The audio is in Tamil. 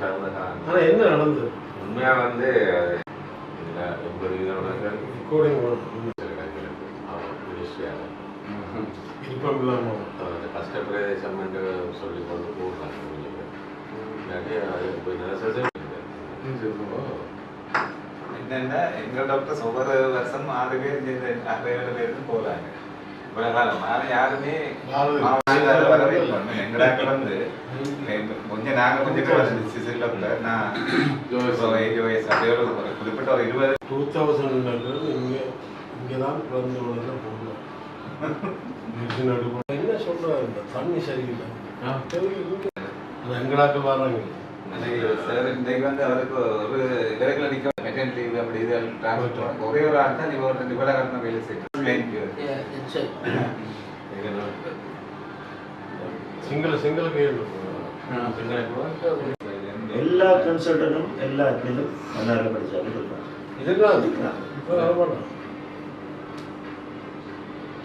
சர்வதா ஆனா என்ன நடந்தது? உண்மையா வந்து எண்பது மினிஸ்ட்ரியால விருப்பம் இல்லாம அந்த கஷ்ட பிரதேசம் என்று சொல்லி கொண்டு போடுறாங்க கொஞ்சம் பேர். என்னன்னா எங்க டாக்டர்ஸ் ஒவ்வொரு வருஷம் ஆறு பேர் இந்த ஆறு ஏழு பேருக்கு போறாங்க இவ்வளவு காலம் ஆனா யாருமே வரவே இல்லை எங்க டாக்டர் வந்து கொஞ்சம் நாங்க கொஞ்சம் பேர் வந்து சிசில நான் ஏழு வயசு அப்படியே ஒரு குறிப்பிட்ட ஒரு இருபது டூ தௌசண்ட்ல இங்க இங்க தான் பிறந்து வளர்ந்த பொண்ணு என்ன சொல்றாரு இந்த தண்ணி சரியில்லை அது எங்களாக்கு வராங்க சார் இன்றைக்கு வந்து அவருக்கு ஒரு இடத்துல நிக்க மெட்டர்னிட்டி லீவ் அப்படி இது டிரான்ஸ்போர்ட் ஒரே ஒரு ஆள் தான் இவர் ரெண்டு வேலை சிங்கள சிங்கள எல்லா கன்சல்டனும் எல்லா மன்னாரில் படித்தாலும் இருப்பாங்க இதுதான்.